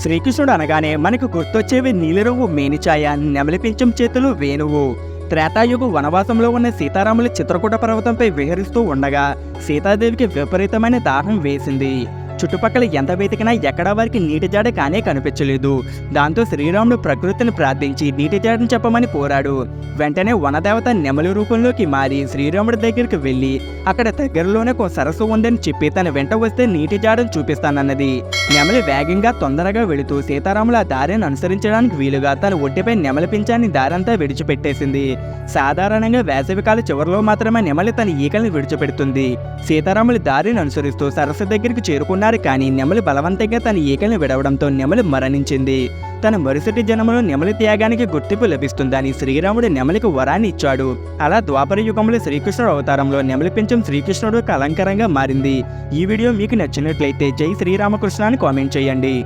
శ్రీకృష్ణుడు అనగానే మనకు గుర్తొచ్చేవి నీలిరంగు మేనిఛాయ నెమలిపించం చేతులు వేణువు. త్రేతాయుగ వనవాసంలో ఉన్న సీతారాములు చిత్రకూట పర్వతంపై విహరిస్తూ ఉండగా సీతాదేవికి విపరీతమైన దాహం వేసింది. చుట్టుపక్కల ఎంత వెతికినా ఎక్కడా వారికి నీటి జాడ కానే కనిపించలేదు. దాంతో శ్రీరాముడు ప్రకృతిని ప్రార్థించి నీటి జాడను చెప్పమని కోరాడు వెంటనే వనదేవత నెమలి రూపంలోకి మారి శ్రీరాముడి దగ్గరికి వెళ్ళి అక్కడ దగ్గరలోనే ఒక సరస్సు ఉందని చెప్పి తన వెంట వస్తే నీటి జాడను చూపిస్తానన్నది. నెమలి వేగంగా తొందరగా వెళుతూ సీతారాముల ఆ దారిని అనుసరించడానికి వీలుగా తన ఒంటిపై నెమలి పింఛాన్ని దారంతా విడిచిపెట్టేసింది. సాధారణంగా వేసవికాల చివరిలో మాత్రమే నెమలి తన ఈకల్ని విడిచిపెడుతుంది. సీతారాముల దారిని అనుసరిస్తూ సరస్సు దగ్గరికి చేరుకున్న చేరుకున్నారు కానీ నెమలి బలవంతంగా తన ఈకలను విడవడంతో నెమలి మరణించింది. తన మరుసటి జన్మలో నెమలి త్యాగానికి గుర్తింపు లభిస్తుందని శ్రీరాముడు నెమలికి వరాన్ని ఇచ్చాడు. అలా ద్వాపర యుగంలో శ్రీకృష్ణుడు అవతారంలో నెమలి పెంచం శ్రీకృష్ణుడు అలంకారంగా మారింది. ఈ వీడియో మీకు నచ్చినట్లయితే జై శ్రీరామకృష్ణ అని కామెంట్ చేయండి.